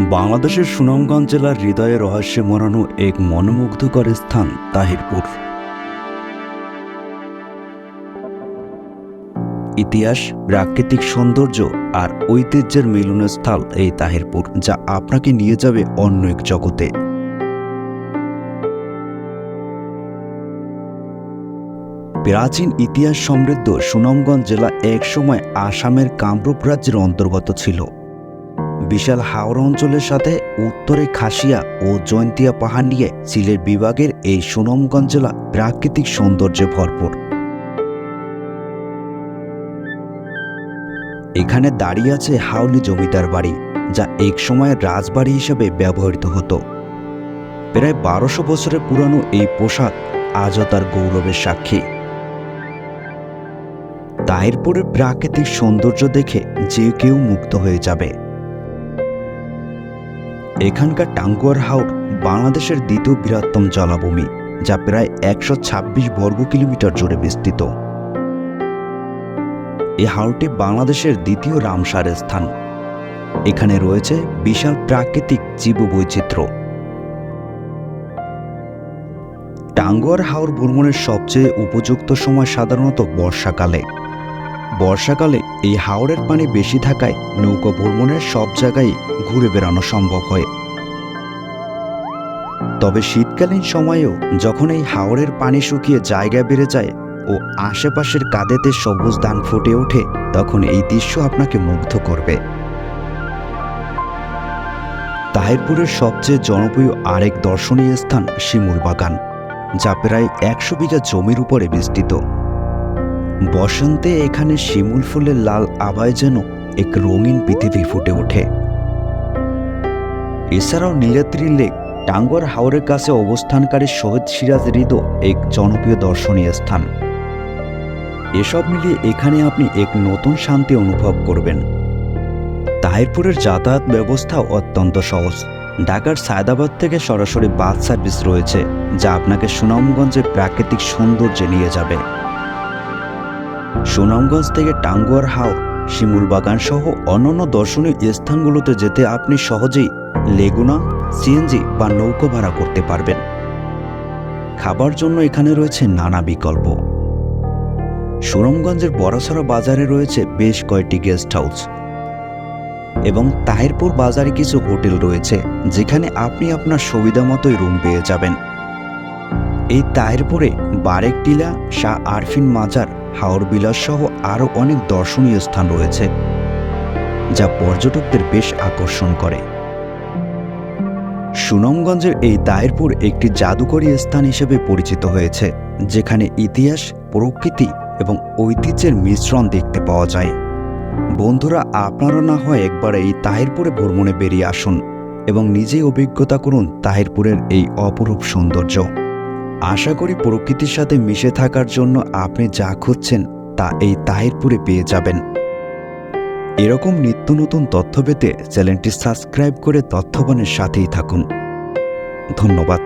বাংলাদেশের সুনামগঞ্জ জেলার হৃদয়ে রহস্যে মরানো এক মনোমুগ্ধকর স্থান, তাহিরপুর। ইতিহাস, প্রাকৃতিক সৌন্দর্য আর ঐতিহ্যের মিলনস্থল এই তাহিরপুর, যা আপনাকে নিয়ে যাবে অন্য এক জগতে। প্রাচীন ইতিহাস সমৃদ্ধ সুনামগঞ্জ জেলা একসময় আসামের কামরূপ রাজ্যের অন্তর্গত ছিল। বিশাল হাওড়া অঞ্চলের সাথে উত্তরে খাসিয়া ও জয়ন্তিয়া পাহাড় নিয়ে সিলেট বিভাগের এই সুনামগঞ্জ জেলা প্রাকৃতিক সৌন্দর্যে ভরপুর। এখানে দাঁড়িয়ে আছে হাউলি জমিদার বাড়ি, যা এক সময়ের রাজবাড়ি হিসেবে ব্যবহৃত হতো। প্রায় বারোশো বছরের পুরানো এই পোশাক আজও তার গৌরবের সাক্ষী। তাহিরপুরের প্রাকৃতিক সৌন্দর্য দেখে যে কেউ মুক্ত হয়ে যাবে। এখানকার টাঙ্গুয়ার হাওর বাংলাদেশের দ্বিতীয় বৃহত্তম জলাভূমি, যা প্রায় একশো ছাব্বিশ বর্গ কিলোমিটার জুড়ে বিস্তৃত। এই হাওরটি বাংলাদেশের দ্বিতীয় রামসার স্থান। এখানে রয়েছে বিশাল প্রাকৃতিক জীববৈচিত্র্য। টাঙ্গুয়ার হাওর ভ্রমণের সবচেয়ে উপযুক্ত সময় সাধারণত বর্ষাকালে। বর্ষাকালে এই হাওরের পানি বেশি থাকায় নৌকা ভ্রমণের সব জায়গায় ঘুরে বেড়ানো সম্ভব হয়। তবে শীতকালীন সময়েও যখন এই হাওরের পানি শুকিয়ে জায়গা বেড়ে যায় ও আশেপাশের কাদেতে সবুজ ধান ফুটে ওঠে, তখন এই দৃশ্য আপনাকে মুগ্ধ করবে। তাহিরপুরের সবচেয়ে জনপ্রিয় আরেক দর্শনীয় স্থান শিমুর বাগান, যা প্রায় একশো বিঘা জমির উপরে বিস্তৃত। বসন্তে এখানে শিমুল ফুলের লাল আভায় যেন এক রঙিন পৃথিবী ফুটে ওঠে। এছাড়াও নীলাদ্রি লেক, টাঙ্গুয়ার হাওরের কাছে অবস্থানকারী শহীদ সিরাজ হৃদ এক জনপ্রিয় দর্শনীয় স্থান। এসব মিলিয়ে এখানে আপনি এক নতুন শান্তি অনুভব করবেন। তাহিরপুরের যাতায়াত ব্যবস্থা অত্যন্ত সহজ। ঢাকার সায়দাবাদ থেকে সরাসরি বাস সার্ভিস রয়েছে, যা আপনাকে সুনামগঞ্জের প্রাকৃতিক সৌন্দর্যে নিয়ে যাবে। সুনামগঞ্জ থেকে টাঙ্গুয়ার হাওর শিমুল বাগান সহ অন্যান্য দর্শনীয় স্থানগুলোতে যেতে আপনি সহজেই লেগুনা, সিএনজি বা নৌকো ভাড়া করতে পারবেন। খাবার জন্য এখানে রয়েছে নানা বিকল্প। সুরমগঞ্জের বড়সড় বাজারে রয়েছে বেশ কয়েকটি গেস্ট হাউস এবং তাহিরপুর বাজারে কিছু হোটেল রয়েছে, যেখানে আপনি আপনার সুবিধা মতোই রুম পেয়ে যাবেন। এই তাহিরপুরে বারেক টিলা, শাহ আরফিন মাজার হাওর বিলাস সহ আরও অনেক দর্শনীয় স্থান রয়েছে, যা পর্যটকদের বেশ আকর্ষণ করে। সুনামগঞ্জের এই তাহিরপুর একটি জাদুকরী স্থান হিসেবে পরিচিত হয়েছে, যেখানে ইতিহাস, প্রকৃতি এবং ঐতিহ্যের মিশ্রণ দেখতে পাওয়া যায়। বন্ধুরা, আপনারা না হয় একবার এই তাহিরপুরে ভ্রমণে বেরিয়ে আসুন এবং নিজেই অভিজ্ঞতা করুন তাহিরপুরের এই অপরূপ সৌন্দর্য। আশা করি প্রকৃতির সাথে মিশে থাকার জন্য আপনি যা খুঁজছেন তা এই তাহিরপুরে পেয়ে যাবেন। এরকম নিত্য নতুন তথ্য পেতে চ্যানেলটি সাবস্ক্রাইব করে তথ্যবানের সাথেই থাকুন। ধন্যবাদ।